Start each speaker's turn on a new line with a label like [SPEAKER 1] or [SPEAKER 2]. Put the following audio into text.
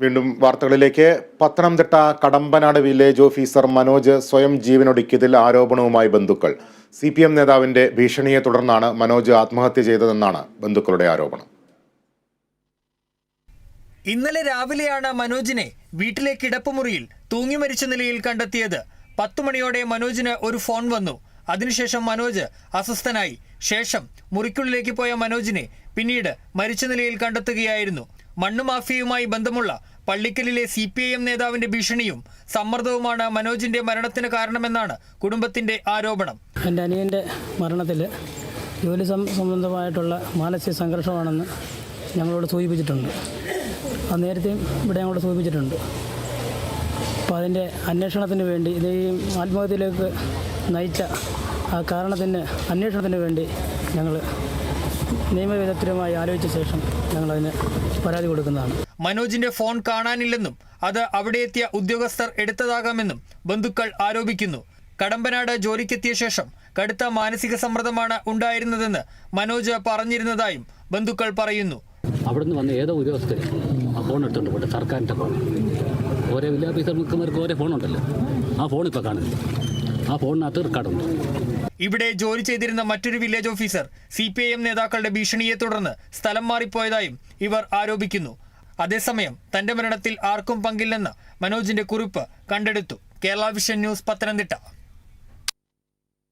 [SPEAKER 1] വീണ്ടും വാർത്തകളിലേക്ക്. Pathanamthitta Kadampanad village officer Manoj സ്വയം ജീവനൊടുക്കിയതിൽ ആരോപണവുമായി ബന്ധുക്കൾ. സി പി എം നേതാവിന്റെ ഭീഷണിയെ തുടർന്നാണ് മനോജ് ആത്മഹത്യ ചെയ്തതെന്നാണ് ബന്ധുക്കളുടെ ആരോപണം.
[SPEAKER 2] ഇന്നലെ രാവിലെയാണ് മനോജിനെ വീട്ടിലെ കിടപ്പുമുറിയിൽ തൂങ്ങി മരിച്ച നിലയിൽ കണ്ടെത്തിയത്. പത്തു മണിയോടെ മനോജിന് ഒരു ഫോൺ വന്നു. അതിനുശേഷം മനോജ് അസ്വസ്ഥനായി. ശേഷം മുറിക്കുള്ളിലേക്ക് പോയ മനോജിനെ പിന്നീട് മരിച്ച നിലയിൽ കണ്ടെത്തുകയായിരുന്നു. മണ്ണ് മാഫിയയുമായി ബന്ധമുള്ള പള്ളിക്കലിലെ സി പി ഐ എം നേതാവിന്റെ ഭീഷണിയും സമ്മർദ്ദവുമാണ് മനോജിന്റെ മരണത്തിന് കാരണമെന്നാണ് കുടുംബത്തിന്റെ ആരോപണം.
[SPEAKER 3] എന്റെ അനിയന്റെ മരണത്തിൽ ജോലി സംബന്ധമായിട്ടുള്ള മാനസിക സംഘർഷമാണെന്ന് ഞങ്ങളോട് സൂചിപ്പിച്ചിട്ടുണ്ട്. അത് നേരത്തെയും ഇവിടെ ഞങ്ങളോട് സൂചിപ്പിച്ചിട്ടുണ്ട്. അപ്പോൾ അതിന്റെ അന്വേഷണത്തിന് വേണ്ടി ഇത് ഈ ആത്മഹത്യയിലേക്ക് നയിച്ച ആ കാരണത്തിന് അന്വേഷണത്തിന് വേണ്ടി ഞങ്ങൾ നിയമവിദഗ്ധരുമായി ആലോചിച്ച ശേഷം ഞങ്ങൾ അതിന് പരാതി കൊടുക്കുന്നതാണ്.
[SPEAKER 2] മനോജിന്റെ ഫോൺ കാണാനില്ലെന്നും അത് അവിടെ എത്തിയ ഉദ്യോഗസ്ഥർ എടുത്തതാകാമെന്നും ബന്ധുക്കൾ ആരോപിക്കുന്നു. കടമ്പനാട് ജോലിക്കെത്തിയ ശേഷം കടുത്ത മാനസിക സമ്മർദ്ദമാണ് ഉണ്ടായിരുന്നതെന്ന് മനോജ് പറഞ്ഞിരുന്നതായും ബന്ധുക്കൾ പറയുന്നു.
[SPEAKER 4] അവിടുന്ന് വന്ന ഏതോ ഉദ്യോഗസ്ഥർ ആ ഫോൺ എടുത്തുകൊണ്ട് പോട്ടെ സർക്കാരിന്റെ ഫോൺ. ഓരോ വില്ലേജ് ഓഫീസർമാർക്ക് ഓരോ ഫോണുണ്ടല്ലോ. ആ ഫോൺ ഇപ്പോൾ കാണുന്നില്ല. ആ ഫോണിനകത്ത് റെക്കോർഡുണ്ട്
[SPEAKER 2] ഇവിടെ ജോലി ചെയ്തിരുന്ന മറ്റൊരു village officer C P I M നേതാക്കളുടെ ഭീഷണിയെ തുടർന്ന് സ്ഥലം മാറിപ്പോയതായും ഇവർ ആരോപിക്കുന്നു. അതേസമയം തന്റെ മരണത്തിൽ ആർക്കും പങ്കില്ലെന്ന മനോജിന്റെ കുറിപ്പ് കണ്ടെടുത്തു. Kerala vision news Pathanamthitta.